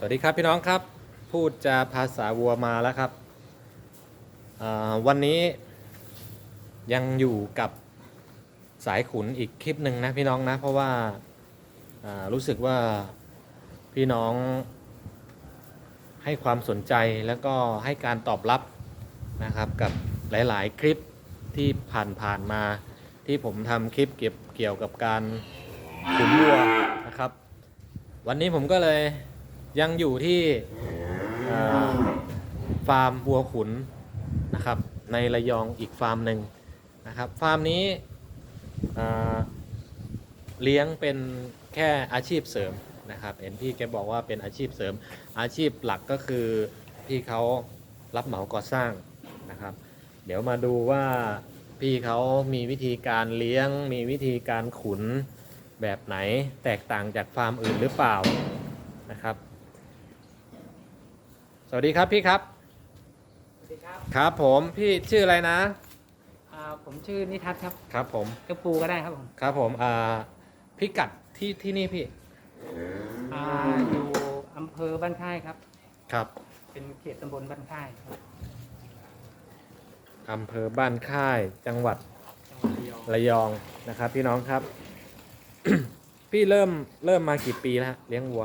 สวัสดีครับพี่น้องครับ พูดจาภาษาวัวมาแล้วครับ วันนี้ยังอยู่กับสายขุนอีกคลิปหนึ่งนะพี่น้องนะ เพราะว่าอ่ารู้สึกว่าพี่น้องให้ความสนใจแล้วก็ให้การตอบรับนะครับกับหลาย ๆ คลิปที่ผ่านๆมาที่ผมทำคลิปเก็บเกี่ยวกับการขุนวัวนะครับ วันนี้ผมก็เลย ยังอยู่ที่ฟาร์มวัวขุนนะครับ ในระยองอีกฟาร์มหนึ่งนะครับฟาร์มนี้เอ่อเลี้ยงเป็นแค่อาชีพเสริมนะครับเห็นพี่แกบอกว่าเป็นอาชีพเสริม อาชีพหลักก็คือพี่เขารับเหมาก่อสร้างนะครับ เดี๋ยวมาดูว่าพี่เขามีวิธีการเลี้ยง มีวิธีการขุนแบบไหนแตกต่างจากฟาร์มอื่นหรือเปล่านะครับ สวัสดีครับพี่ครับสวัสดีครับครับผมพี่ชื่ออะไรนะอ่าผมชื่อนิทัศน์ครับครับผมกระปูก็ได้ครับผมครับผมอ่าพิกัดที่ที่นี่พี่อ่าอยู่อำเภอบ้านค่ายครับ ครับเป็นเขตตำบลบ้านค่ายครับอำเภอบ้านค่ายจังหวัดจังหวัดระยองระยองนะครับ พี่น้องครับ พี่เริ่มเริ่มมากี่ปีแล้วฮะเลี้ยงวัว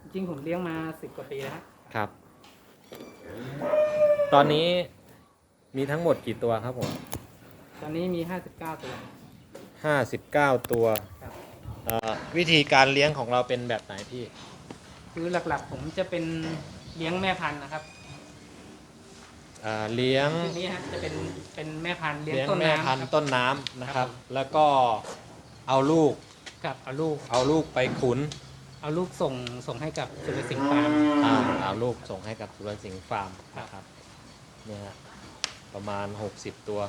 จริงๆผมเลี้ยงมาสิบกว่าปีแล้วครับ ครับ ตอนนี้มีทั้งหมดกี่ตัวครับผมตอนนี้มี 59 ตัว ห้าสิบเก้าตัวครับ เอ่อวิธีการเลี้ยงของเราเป็นแบบไหนพี่ คือหลักๆ ผมจะเป็นเลี้ยงแม่พันธุ์นะครับอ่าเลี้ยงชุดนี้ฮะจะเป็นเป็นแม่พันธุ์เลี้ยงเลี้ยงต้นแม่น้ำพันครัธุ์บต้นน้ำนะครับครับ แล้วก็เอาลูกกับเอาลูก เอาลูกไปขุน เอาลูกส่งส่งให้กับสุรสิงห์ฟาร์ม อ่าเอาลูกส่งให้กับสุรสิงห์ฟาร์มครับ นะครับเนี่ยฮะประมาณ 60 ตัว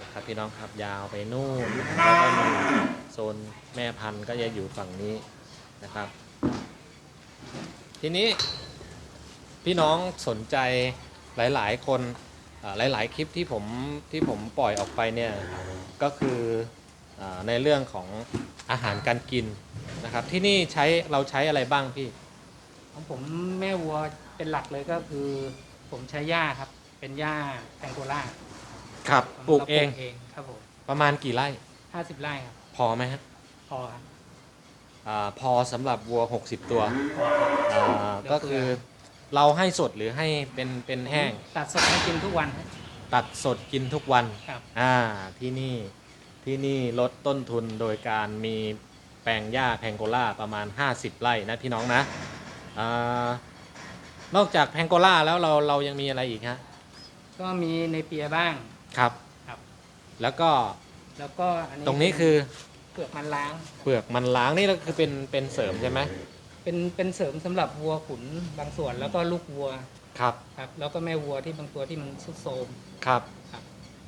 นะครับพี่น้องครับยาวไปนู่นนะครับแล้วก็มีโซนแม่พันธุ์ก็จะอยู่ฝั่งนี้นะครับ ทีนี้พี่น้องสนใจหลาย ๆ คนอ่าหลาย ๆ คลิปที่ผมที่ผมปล่อยออกไปเนี่ยก็คืออาในเรื่องของอาหารการกิน นะครับที่นี่ใช้เราใช้อะไรบ้างพี่ ของผมแม่วัวเป็นหลักเลยก็คือ ผมใช้หญ้าครับ เป็นหญ้าแตงโกล่าครับปลูกเองเองครับผมประมาณกี่ไร่ห้าสิบไร่ครับ พอไหมฮะพอครับอาพอสำหรับวัว 60 ตัวพอครับอ่าก็คือเราให้สดหรือให้เป็นเป็นแห้ง ตัดสดให้กินทุกวันครับตัดสดกินทุกวัน ครับ อ่า ที่นี่ ที่นี่ลดต้นทุนโดยการมี แปลงหญ้าแพงโกล่าประมาณ 50 ไร่นะพี่น้องนะอานอกจากแพงโกล่าแล้วเราเรายังมีอะไรอีกฮะก็มีในเปียบ้างครับครับ แล้วก็แล้วก็อันนี้ตรงนี้คือเปลือกมันล้าง เปลือกมันล้างนี่ก็คือเป็นเป็นเสริมใช่ไหมเป็นเป็นเสริมสำหรับวัวขุนบางส่วนแล้วก็ลูกวัวครับครับ แล้วก็แม่วัวที่บางตัวที่มันสุดโทรมครับครับ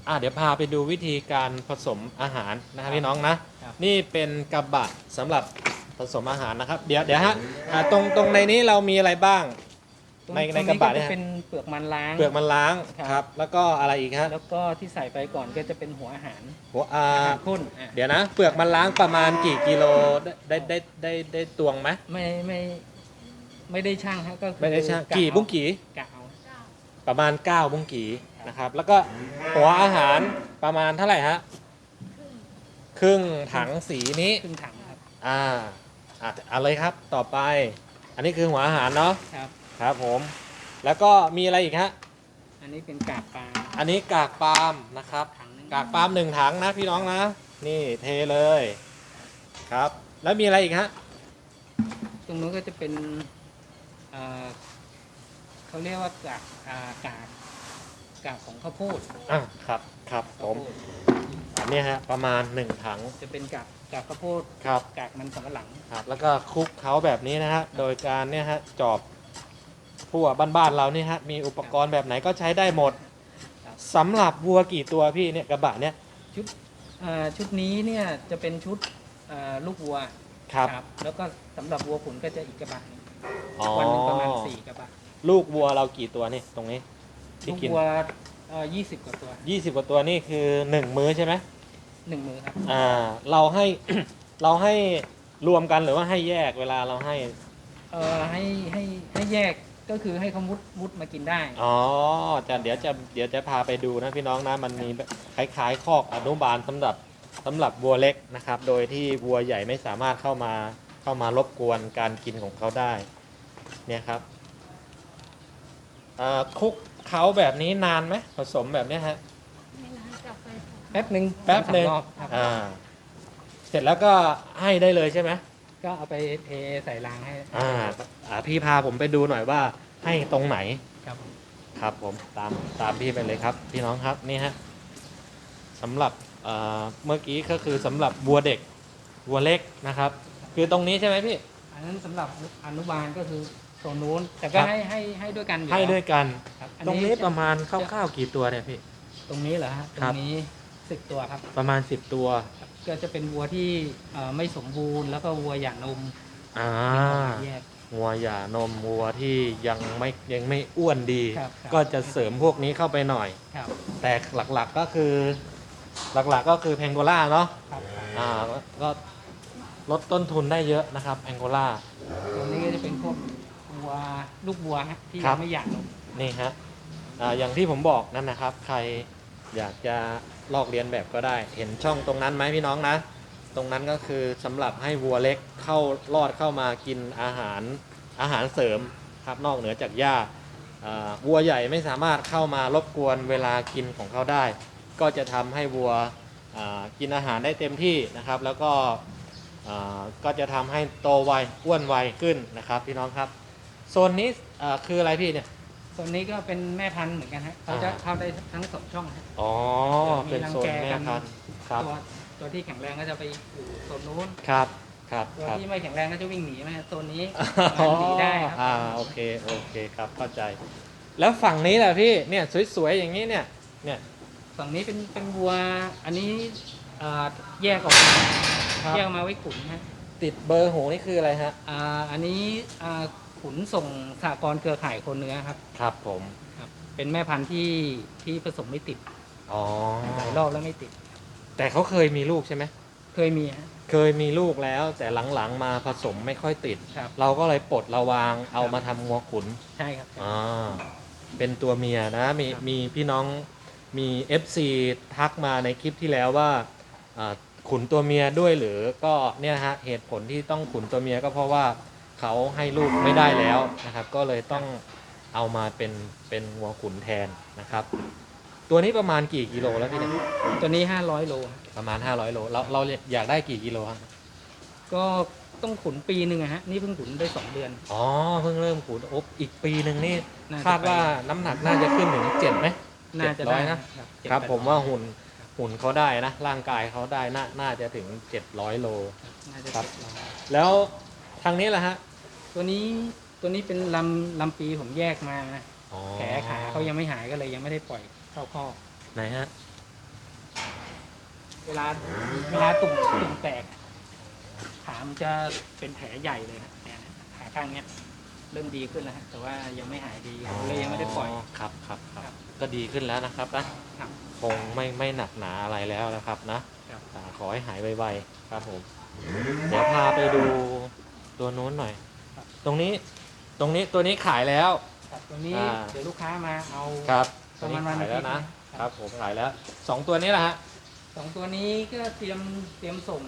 อะเดี๋ยวพาไปดูวิธีการผสมอาหารนะครับพี่น้องนะ ครับ นี่เป็นกระบะสำหรับผสมอาหารนะครับ เดี๋ยวเดี๋ยวฮะอ่าตรงตรงในนี้เรามีอะไรบ้างตรงในในตงกระบะเนี่จะยเป็นเปลือกมันล้าง เปลือกมันล้างครับ ครับ แล้วก็อะไรอีกฮะแล้วก็ที่ใส่ไปก่อนก็จะเป็นหัวอาหารหัวอ่าอาหารข้นอะเดี๋ยวนะ เปลือกมันล้างประมาณกี่กิโลได้ได้ได้ได้ได้ตวงไหมไม่ไม่ไม่ได้ช่างฮะก็คือไม่ได้ช่างะกี่เอาบุ้งกี่กะเอาประมาณ9บุ้งกี่ นะครับ แล้วก็หัวอาหารประมาณเท่าไหร่ฮะครึ่งถังสีนี้ครึ่งถังครับ อ่าอะเอาเลยครับต่อไป อันนี้คือหัวอาหารเนาะครับ ครับผม แล้วก็มีอะไรอีกฮะอันนี้เป็นกากปลาอันนี้กากปาล์มนะครับถังหนึงกากปาล์มหนึ่งถังนะพี่น้องนะ นี่เทเลยครับ แล้วมีอะไรอีกฮะตรงนู้นก็จะเป็นเอ่อเขาเรียกว่ากากอ่ากาก กากของข้าวโพดอะครับครับผมข้าวโพดอันนี้ฮะประมาณหนึ่งถังจะเป็นกากกากข้าวโพดครับกากมันสำปะหลังครับ แล้วก็คลุกเขาแบบนี้นะฮะโดยการเนี่ยฮะจอบพั่วบ้านๆเรานี่ฮะมีอุปกรณ์แบบไหนก็ใช้ได้หมดครับสำหรับวัวกี่ตัวพี่เนี่ยกระบะเนี่ยอ่าชุดนี้เนี่ยจะเป็นชุดอ่าลูกวัวครับแล้วก็สำหรับวัวขุนก็จะอีกกระบะหนึ่งอ๋อวันหนึงประมาณสี่กระบะลูกวัวเรากี่ตัวนี่ตรงนี้ที่ ลูกกินวัวยี่สิบกว่าตัวยี่สิบกว่าตัวนี่คือหนึ่งมื้อใช่ไหมหนึ่งมือครับอ่า เราให้ เราให้รวมกันหรือว่าให้แยกเวลาเราให้เเอ่อให้ให้ให้แยกก็คือให้เขามุดมุดมากินได้ อ๋อจะเดี๋ยวจะเดี๋ยวจะพาไปดูนะพี่น้องนะมันมีแบบคล้ายๆคอกอนุบาลสำหรับสำหรับวัวเล็กนะครับ โดยที่วัวใหญ่ไม่สามารถเข้ามาเข้ามารบกวนการกินของเขาได้ เนี่ยครับอ่าคลุก เขาแบบนี้นานไหมผสมแบบเนี้ยฮะไม่นานกลับไปแป๊บหนึ่งแป๊บหนึ่งสามรอบครับอ่าเสร็จแล้วก็ให้ได้เลยใช่ไหมก็เอาไปเทใส่รางให้อ่าอ่าพี่พาผมไปดูหน่อยว่าให้ตรงไหน ครับครับผมตามตามพี่ไปเลยครับ พี่น้องครับนี่ฮะสำหรับเอ่อเมื่อกี้ก็คือสำหรับวัวเด็กวัวเล็กนะครับ คือตรงนี้ใช่ไหมพี่อันนั้นสำหรับอนุบาลก็คือ โซนนู้น แต่ก็ครับ ให้ให้ให้ด้วยกันอให้แล้ด้วยกัน ครับอัตรงนี้ประมาณคร่าวๆกี่ตัวเนี่ยพี่ ตรงนี้เหรอฮะตครรับ งนี้สิบตัวครับ ประมาณ 10 ตัวครับก็จะเป็นวัวที่เอ่อไม่สมบูรณ์แล้วก็วัวหย่านมอ่าที่ออกมาแยก วัวหย่านมวัวที่ยังไม่ยังไม่อ้วนดี ครับครับ ก็จะเสริมพวกนี้เข้าไปหน่อย ครับแต่หลักๆก็คือ หลักๆก็คือแพงโกล่าเนาะครับอ่าก็ลดต้นทุนได้เยอะนะครับแพงโกล่า ตรงนี้ก็จะเป็นพวกวัว ลูกวัวฮะที่ครัยับ งไม่หย่านมนี่ฮะอ่าอย่างที่ผมบอกนั่นนะครับ ใครอยากจะลอกเลียนแบบก็ได้ เห็นช่องตรงนั้นไหมพี่น้องนะ ตรงนั้นก็คือสำหรับให้วัวเล็กเข้ารอดเข้ามากินอาหารอาหารเสริมครับนอกเหนือจากหญ้าอ่าวัวใหญ่ไม่สามารถเข้ามารบกวนเวลากินของเขาได้ ก็จะทำให้วัวอ่ากินอาหารได้เต็มที่นะครับ แล้วก็อ่าก็จะทำให้โตไวอ้วนไวขึ้นนะครับพี่น้องครับ โซนนี้อ่าคืออะไรพี่เนี่ย ส่วนนี้ก็เป็นแม่พันธุ์เหมือนกันฮะเขาจะอ่า เข้าได้ทั้งสองช่องฮะ อ๋อมีเป็นโซนรังแกแม่กัน พันธุ์ครับ ตัวตัวที่แข็งแรงก็จะไปอยู่โซนนู้น ครับ ครับ ตัวครับ ที่ไม่แข็งแรงก็จะวิ่งหนีมาโซนนี้อ๋อหนีได้ครับอ่า โอเค โอเคครับ เข้าใจ แล้วฝั่งนี้แหละพี่ เนี่ยสวยๆอย่างนี้เนี่ย เนี่ย ฝั่งนี้เป็นเป็นวัวอันนี้เอ่อแยกออกมาครับ แยกออกมาไว้ขุนฮะ ติดเบอร์หูนี่คืออะไรฮะ อ่าอันนี้อ่าขุนส่งสหกรณ์เครือข่ายคนเนื้อครับ ครับผมครับเป็นแม่พันธุ์ที่ที่ผสมไม่ติดอ๋อ หลายรอบแล้วไม่ติด แต่เขาเคยมีลูกใช่ไหม เคยมีฮะ เคยมีลูกแล้ว แต่หลังๆมาผสมไม่ค่อยติด ครับ เราก็เลยปลดระวางเอามาทำงัวขุน ใช่ครับ อ่า เป็นตัวเมียนะ มีครับ มีพี่น้องมี FC ทักมาในคลิปที่แล้วว่าอ่า ขุนตัวเมียด้วยหรือก็เนี่ยฮะเหตุผลที่ต้องขุนตัวเมียก็เพราะว่าเขาให้ลูกไม่ได้แล้วนะครับ ก็เลยต้องเอามาเป็นเป็นหัวขุนแทนนะครับ ตัวนี้ประมาณกี่กิโลแล้วพี่เนี่ยตัวนี้ 500 โลฮะประมาณ 500 โลเราเราอยากได้กี่กิโลครับก็ต้องขุนปีหนึ่งอะฮะ นี่เพิ่งขุนได้ 2 เดือน อ๋อเพิ่งเริ่มขุนอบอีกปีหนึ่งนี่น่จะคาดว่าน้ำหนักน่าจะขึ้นถึงเจ็ดไหม น่าจะ700ได้นะเจ็ดครับแปดผมว่าหุ่น หุ่นเขาได้นะ ร่างกายเขาได้น่าน่าจะถึง 700 โล น่าจะครับ เจ็ดร้อยแล้วทางนี้แหละฮะตัวนี้ตัวนี้เป็นลำลำปีผมแยกมานะอ๋อแผลขาเขายังไม่หายก็เลยยังไม่ได้ปล่อยเข้าข้อกไหนฮะเวลาเวลาตุ่มตุ่มแตก ขามันจะเป็นแผลใหญ่เลยนะเนี่ยนะขาข้างเนี้ยเริ่มดีขึ้นแล้วฮะแต่ว่ายังไม่หายดีเลยยังไม่ได้ปล่อย ครับครับคครัรับบก็ดีขึ้นแล้วนะครับนะครับ คงไม่ไม่หนักหนาอะไรแล้วนะครับนะครับอ่าขอให้หายไวๆครับผมเดี๋ยวพาไปดูตัวนู้นหน่อยครับตรงนี้ตรงนี้ตัวนี้ขายแล้ว ครับตัวนี้อ่า เดี๋ยวลูกค้ามาเอาครับปตัวระนี้มาณวันขายแล้วนะอาทิตย์นะครับผมขายแล้วสองตัวนี้แหละฮะสองตัวนี้ก็เตรียมเตรียมส่ง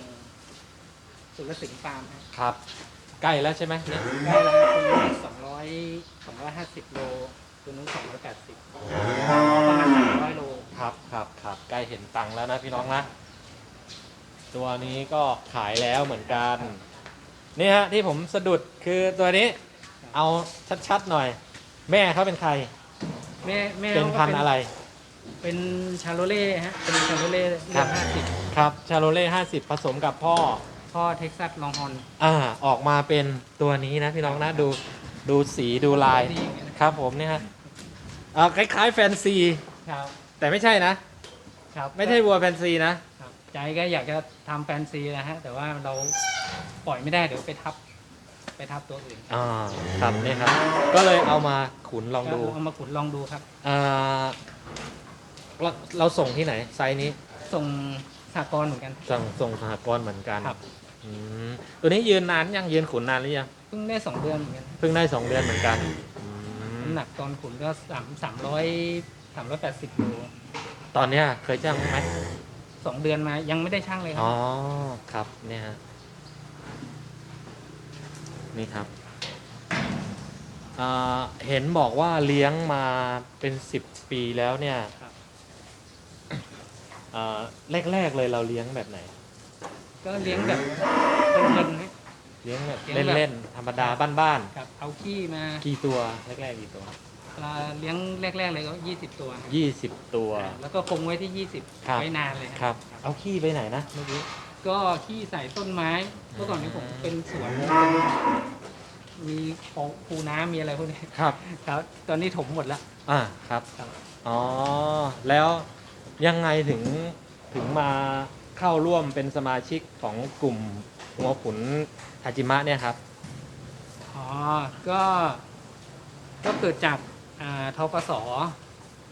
สุรสิงห์ฟาร์มฮะครับ ใกล้แล้วใช่ไหมเนี่ยได้แล้วตัวนี้สองร้อยสองร้อยห้าสิบโลตัวนู้นสองร้อยแปดสิบปร ครับครับครับใกล้เห็นตังค์แล้วนะพี่น้องนะ ตัวนี้ก็ขายแล้วเหมือนกัน นี่ฮะที่ผมสะดุดคือตัวนี้ เอาชัดๆหน่อย แม่เขาเป็นใคร แม่แม่เป็นขาก็พันธุ์อะไร เป็นชาโรเล่ฮะ เป็นชาโรเล่คเลืรัอบดห้าสิบครับชาโรเล่ห้าสิบผสมกับพ่อ พ่อเท็กซัสลองฮอน อ่าออกมาเป็นตัวนี้นะพี่น้องนะดูดูสีดูลาย ดีอย่างเงี้ยนะครับผมเนี่ยฮะอ่าคล้ายๆแฟนซี ครับ แต่ไม่ใช่นะ ครับไม่ใช่วัวแฟนซีนะ ครับใจก็อยากจะทำแฟนซีนะฮะ แต่ว่าเราปล่อยไม่ได้เดี๋ยวไปทับ ไปทับตัวอื่นอ่าครับเนี่ยครับ ก็เลยเอามาขุนลองดูก็เอามาขุดลองดูครับ อ่าเราเราส่งที่ไหน ไซส์นี้ ส่งสากลเหมือนกันสั่งส่งสหกรณ์เหมือนกันครับ อืมตัวนี้ยืนนานยังยืนขุนนานหรือยังเพิ่งได้สองเดือนเหมือนกันเพิ่งได้สองเดือนเหมือนกันอืมน้ำหนักตอนขุนก็สามสามร้อย สามร้อยแปดสิบโลตอนเนี้ยเคยจ้างไหมสองเดือนมายังไม่ได้ช่างเลยครัอ๋บ อครับเนี่ยฮะนี่ครับอ่าเห็นบอกว่าเลี้ยงมาเป็นสิบปีแล้วเนี่ยครับ อ่าแรกๆเลยเราเลี้ยงแบบไหน ก็เลี้ยงแบบเป็นเงินนะ เลี้ยงแบบเลี้ยงแบบ เล่นๆธรรมดาบ้านครับเอาขี้มาๆกี่ตัวแรกๆกี่ตัวปลา เลี้ยงแรก ๆ เลยก็ยี่สิบตัวยี่สิบตัวแล้วก็คงไว้ที่ยี่สิบครับไว้นานเลยครับ เอาขี้ไปไหนนะเมื่อกี้ ก็ขี้ใส่ต้นไม้เมื่อก่อนนี้ผมเป็นสวนมีคูน้ำมีอะไรพวกนี้ครับ ครับ ตอนนี้ถมหมดแล้ว อ่า ครับ ครับ อ๋อ แล้วยังไงถึงถึงมาเข้าร่วมเป็นสมาชิกของกลุ่มหัวขุนทาจิมะเนี่ยครับ อ๋อ ก็ ก็เกิดจากอ่า ทกส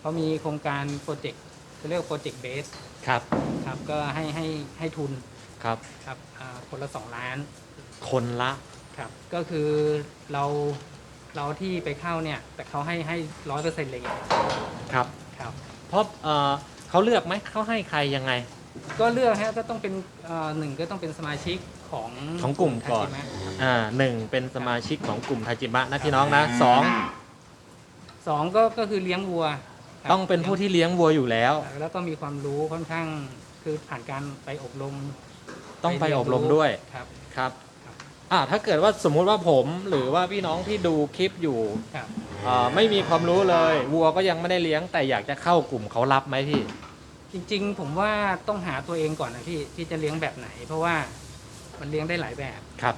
เขามีโครงการโปรเจกต์เขาเรียกว่าโปรเจกต์เบสครับครับก็ให้ให้ให้ทุนครับครับอ่าคนละสองล้าน คนละครับก็คือเราเราที่ไปเข้าเนี่ย แต่เขาให้ให้ร้อยเปอร์เซ็นต์เลยไงครับครับ เพราะเอ่อเขาเลือกไหมเขาให้ใครยังไง ก็เลือกฮะก็ต้องเป็นเอ่อหนึ่งก็ต้องเป็นสมาชิกของของกลุ่มก่อน ทาจิมะ อ่าหนึ่งเป็นสมาชิกของกลุ่มทาจิมะนะพี่น้องนะสอง สองก็ก็คือเลี้ยงวัวครับต้องเป็นผู้ที่เลี้ยงวัวอยู่แล้ว แล้วก็มีความรู้ค่อนข้างคือผ่านการไปอบรมต้องไปอบรมด้วยครับ ครับครับ อ่าถ้าเกิดว่าสมมุติว่าผมหรือว่าพี่น้องที่ดูคลิปอยู่ครับ อ่าไม่มีความรู้เลยวัวก็ยังไม่ได้เลี้ยง แต่อยากจะเข้ากลุ่มเขารับไหมพี่ จริงๆ ผมว่าต้องหาตัวเองก่อนนะพี่ที่จะเลี้ยงแบบไหน เพราะว่ามันเลี้ยงได้หลายแบบ ครับ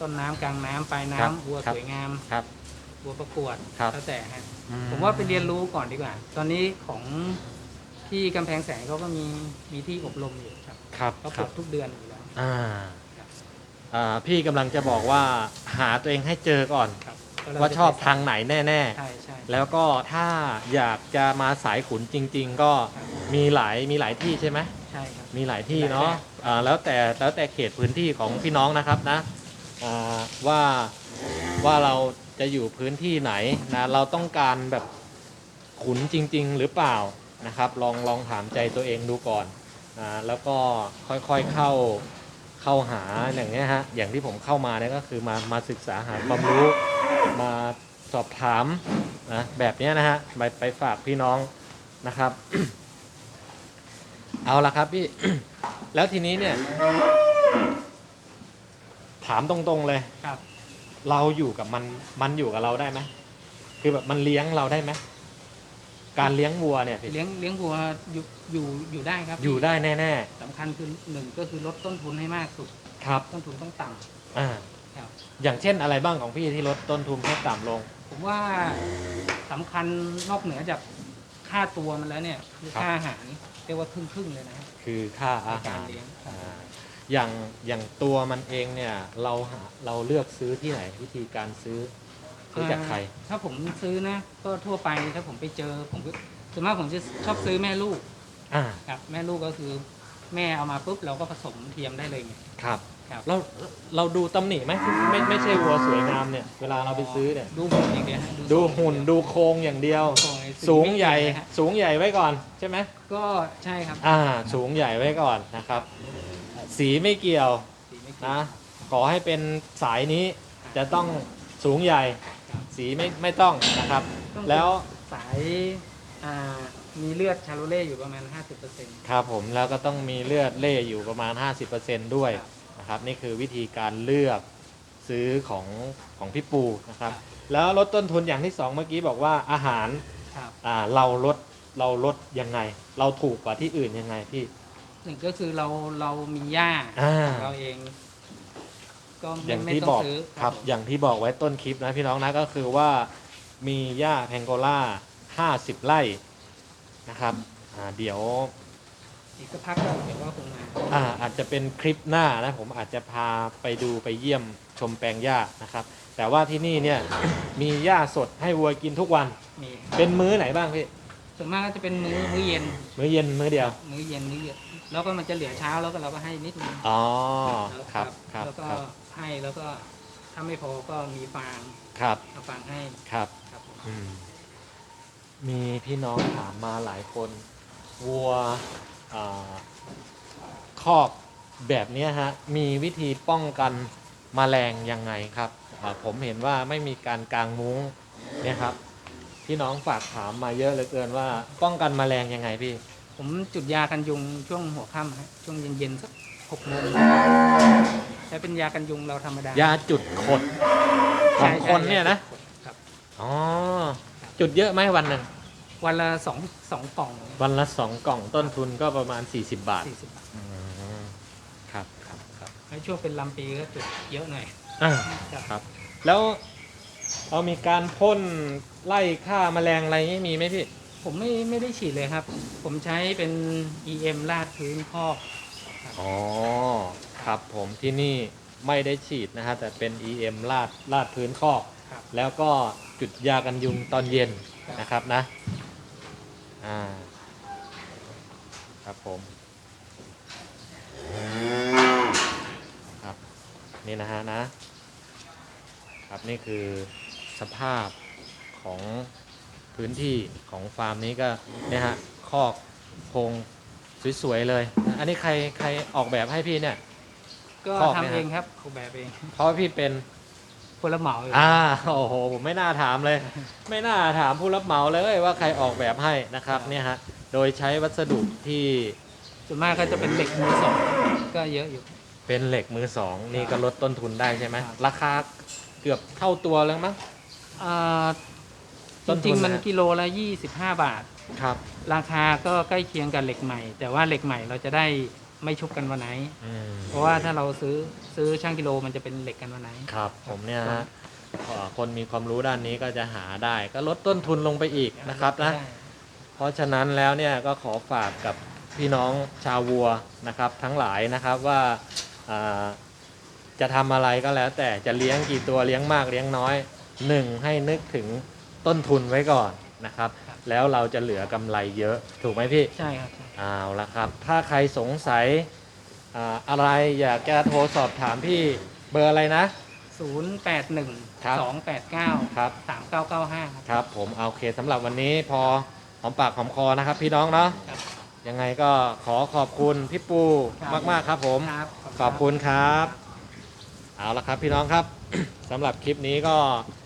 ต้นน้ำกลางน้ำปลายครับน้ำวัวครับสวยงามครับ วัวประกวดครับ แล้วแต่ฮะอื ผมว่าไปเรียนรู้ก่อนดีกว่า ตอนนี้ของที่กำแพงแสนเขาก็มีมีที่อบรมอยู่ครับครับเขาคเปิรับดทุกเดือนอยู่แล้ว อ่าครับอ่าพี่กำลังจะบอกว่าหาตัวเองให้เจอก่อน ครับก็เลยว่าชอบทางไหนแน่ใช่ใช่ ๆ แล้วก็ถ้าอยากจะมาสายขุนจริง ๆ ก็ครับ มีหลายมีหลายที่ใช่ไหม ใช่ครับ มีหลายที่หลายเนาะแบบ อ่าแล้วแต่แล้วแต่เขตพื้นที่ของพี่น้องนะครับนะอ่าว่าว่าเรา จะอยู่พื้นที่ไหนนะเราต้องการแบบขุนจริง ๆ หรือเปล่านะครับ ลองลองถามใจตัวเองดูก่อนอ่าแล้วก็ค่อยๆเข้าเข้าหาอย่างเนี้ยฮะอย่างที่ผมเข้ามาเนี่ยก็คือมามาศึกษาหาความรู้มาสอบถามนะแบบเนี้ยนะฮะไปไปฝากพี่น้องนะครับ เอาละครับพี่แล้วทีนี้เนี่ย ถามตรงๆเลยครับ เราอยู่กับมันมันอยู่กับเราได้ไหมคือแบบมันเลี้ยงเราได้ไหมการเลี้ยงวัวเนี่ยพี่เลี้ยงเลี้ยงวัวอยู่อยู่อยู่ได้ครับอยู่ได้แน่สำคัญคือหนึ่งก็คือลดต้นทุนให้มากสุดๆครับ ต้นทุนต้องต่อ่าำครับอย่างเช่นอะไรบ้างของพี่ที่ลดต้นทุนให้ต่ำลง ผมว่าสำคัญนอกเหนือจากค่าตัวมันแล้วเนี่ย คือครับค่าอาหารเรียกว่าครึ่งครึ่งๆเลยนะคือค่าอาในกาหารรเลี้ยงครับ อ่าอย่างอย่างตัวมันเองเนี่ยเราหาเราเลือกซื้อที่ไหนวิธีการซื้อซื้อจากใคร ถ้าผมซื้อนะ ก็ทั่วไปถ้าผมไปเจอผมก็ส่วนมากผมจะชอบซื้อแม่ลูกอ่าครับ แม่ลูกก็คือแม่เอามาปุ๊บเราก็ผสมเทียมได้เลยไงครับครับเราเราดูตำหนิไหมไม่ไม่ใช่วัวสวยงามเนี่ย เวลาเราไปซื้อเนี่ยดูหุ่นอย่างเดียวฮะดูหุ่นดูโครงอย่างเดียวทรงไอ้สูงใหญ่ไม่เกี่ยวนะฮะสูงใหญ่ไว้ก่อนใช่ไหมก็ใช่ครับ อ่า สูงใหญ่ไว้ก่อนนะครับ สีไม่เกี่ยวสีไม่เกี่ยวนะขอให้เป็นสายนี้จะต้องสูงใหญ่ครับสีไม่ไม่ต้องนะครับ ต้องเป็นแล้วสายอ่ามีเลือดชาโลเล่อยู่ประมาณ 50%ครับผมแล้วก็ต้องมีเลือดเล่อยู่ประมาณ 50%ด้วยครับ นะครับนี่คือวิธีการเลือกซื้อของของพี่ปูนะครับครับแล้วลดต้นทุนอย่างที่สองเมื่อกี้บอกว่าอาหารครับ อ่าเราลดเราลดยังไง เราถูกกว่าที่อื่นยังไงพี่ หนึ่งก็คือเราเรามีหญ้าอ่า ของเราเอง ก็อไม่ย่างไม่ที่ต้อบองกซื้อครับผมอย่างที่บอกไว้ต้นคลิปนะพี่น้องนะก็คือว่ามีหญ้าแพงโกล่า 50 ไร่นะครับอ่าเดี๋ยว อีกสักพักก็เดี๋ยวก็คงมาอ่าอาจจะเป็นคลิปหน้านะผมอาจจะพาไปดูไปเยี่ยมชมแปลงหญ้านะครับ แต่ว่าที่นี่เนี่ย มีหญ้าสดให้วัวกินทุกวัน มีเป็นมื้อไหนบ้างพี่ส่วนมากก็จะเป็นมื้อมื้อเย็นมื้อเย็นมื้อเดียว มื้อเย็นมื้อเย็น แล้วก็มันจะเหลือเช้าแล้วก็เราก็ให้นิดนึงอ๋อแล้วครับครับแล้วก็ครับให้แล้วก็ถ้าไม่พอก็มีฟางครับเอาฟางให้ครับครับผมอืมมีพี่น้องถามมาหลายคนวัวอาคอกแบบเนี้ยฮะมีวิธีป้องกันมแมลงยังไงครับอ่าผมเห็นว่าไม่มีการกางมุ้งเนี่ยครับ พี่น้องฝากถามมาเยอะเหลือเกินว่า ป้องกันแมลงยังไงพี่ ผมจุดยากันยุงช่วงหัวค่ำฮะช่วงเย็นๆสักหกโมงใช้เป็นยากันยุงเราธรรมดายาจุดขดขใช่องใช่คนเนี่ยนะ ครับ อ๋อ จุดเยอะไหมวันหนึ่งวันละสองสองกล่องวันละสองกล่องต้นทุนก็ประมาณ 40 บาทสี่สิบบาทอืมครับครับครับในช่วงเป็นลำปีก็จุดเยอะหน่อย อ่าครับ ครับ แล้วเรามีการพ่นไล่ฆ่าแมลงอะไรนี้มีไหมพี่ ผมไม่ไม่ได้ฉีดเลยครับ ผมใช้เป็น EM ลาดพื้นคอกอ๋อครับผมที่นี่ไม่ได้ฉีดนะฮะแต่เป็น EM ลาดลาดพื้นคอก ครับ แล้วก็จุดยากันยุงตอนเย็นนะครับนะอ่าครับผมครับนี่นะฮะนะครับนี่คือสภาพของ พื้นที่ของฟาร์มนี้ก็เนี่ยฮะคอกโครงสวยๆเลย อันนี้ใครใครออกแบบให้พี่เนี่ย ก็คอกเนี่ยทำเองครับออกแบบเองเพราะว่าพี่เป็นผู้รับเหมาอยู่อ่าโอ้โหผมไม่น่าถามเลย ไม่น่าถามผู้รับเหมาเลยว่าใครออกแบบให้นะครับเนี่ยฮะโดยใช้วัสดุที่ส่วนมากก็จะเป็นเหล็กมือสองก็เยอะอยู่ เป็นเหล็กมือสองนี่ก็ลดต้นทุนได้ใช่ไหมครับ ราคาเกือบเท่าตัวแล้วมั้งอ่า ต้นทุนจริง ๆ มันนะฮะ กิโลละ 25 บาท ครับ ราคาก็ใกล้เคียงกับเหล็กใหม่ แต่ว่าเหล็กใหม่เราจะได้ไม่ชุบกันวันไหน อืมเพราะว่าถ้าเราซื้อซื้อช่างกิโลมันจะเป็นเหล็กกันวันไหน ครับผมเนี่ยฮะเอ่อคนมีความรู้ด้านนี้ก็จะหาได้ ก็ลดต้นทุนลงไปอีกนะครับนะใช่เพราะฉะนั้นแล้วเนี่ยก็ขอฝากกับพี่น้องชาววัวนะครับ ทั้งหลายนะครับว่าอ่าจะทำอะไรก็แล้ว แต่จะเลี้ยงกี่ตัวเลี้ยงมากเลี้ยงน้อยหนึ่งให้นึกถึง ต้นทุนไว้ก่อนนะครับ แล้วเราจะเหลือกำไรเยอะถูกไหมพี่ ใช่ครับใช่เอาละครับ ถ้าใครสงสัยอ่าอะไรอยากจะโทรสอบถามพี่เบอร์อะไรนะ ศูนย์แปดหนึ่งครับ สองแปดเก้าครับ สามเก้าเก้าห้าครับ ครับผมเอาโอเคสำหรับวันนี้พอหอมปากหอมคอนะครับ พี่น้องเนาะครับยังไงก็ขอขอบคุณพี่ปูครับ มาก ๆ ครับผม ครับขอบคุณครับ เอาละครับพี่น้องครับ สำหรับคลิปนี้ก็อ่า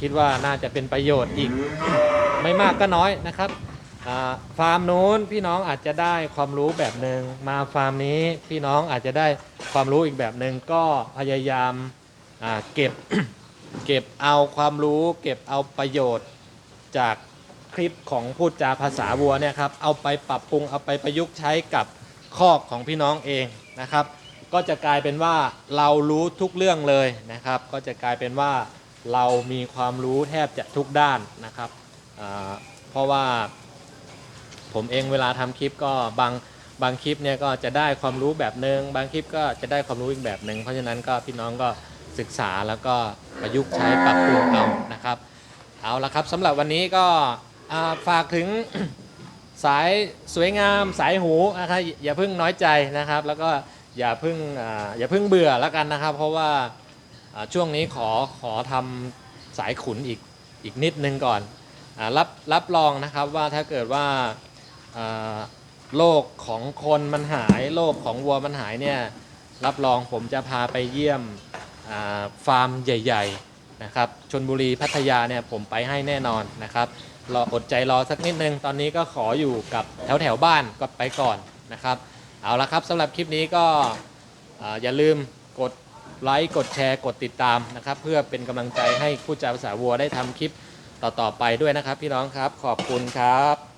คิดว่าน่าจะเป็นประโยชน์อีกไม่มากก็น้อยนะครับฟาร์มนู้นพี่น้องอาจจะได้ความรู้แบบหนึ่งมาฟาร์มนี้พี่น้องอาจจะได้ความรู้อีกแบบหนึ่งก็พยายามาเก็บเก็บเอาความรู้ เก็บเอาประโยชน์จากคลิปของพูดจาภาษาวัวเนี่ยครับเอาไปปรับปรุงเอาไปประยุกต์ใช้กับคอกของพี่น้องเองนะครับ ก็จะกลายเป็นว่าเรารู้ทุกเรื่องเลยนะครับ ก็จะกลายเป็นว่า เรามีความรู้แทบจะทุกด้านนะครับ เพราะว่าผมเองเวลาทำคลิปก็บางบางคลิปเนี่ยก็จะได้ความรู้แบบหนึ่งบางคลิปก็จะได้ความรู้อีกแบบหนึ่งเพราะฉะนั้นก็พี่น้องก็ศึกษาแล้วก็ประยุกต์ใช้ปรับปรุงเอานะครับ เอาละครับสำหรับวันนี้ก็ฝากถึงสายสวยงามสายหูนะครับอย่าเพิ่งน้อยใจนะครับ แล้วก็อย่าเพิ่งออย่าเพิ่งเบื่อแล้วกันนะครับ เพราะว่า ช่วงนี้ขอขอทำสายขุนอีกอีกนิดนึงก่อนอรับรับรองนะครับว่าถ้าเกิดว่าโรคของคนมันหายโรคของวัวมันหายเนี่ยรับรองผมจะพาไปเยี่ยมฟาร์มใหญ่ ๆนะครับชนบุรีพัทยาเนี่ยผมไปให้แน่นอนนะครับรออดใจรอสักนิดนึง ตอนนี้ก็ขออยู่กับแถวแถวบ้านก็ไปก่อนนะครับ เอาละครับสำหรับคลิปนี้ก็อย่าลืมกด ไลค์กดแชร์กดติดตามนะครับ เพื่อเป็นกำลังใจให้ผู้จาภาษาวัวได้ทำคลิปต่อๆไปด้วยนะครับ พี่น้องครับขอบคุณครับ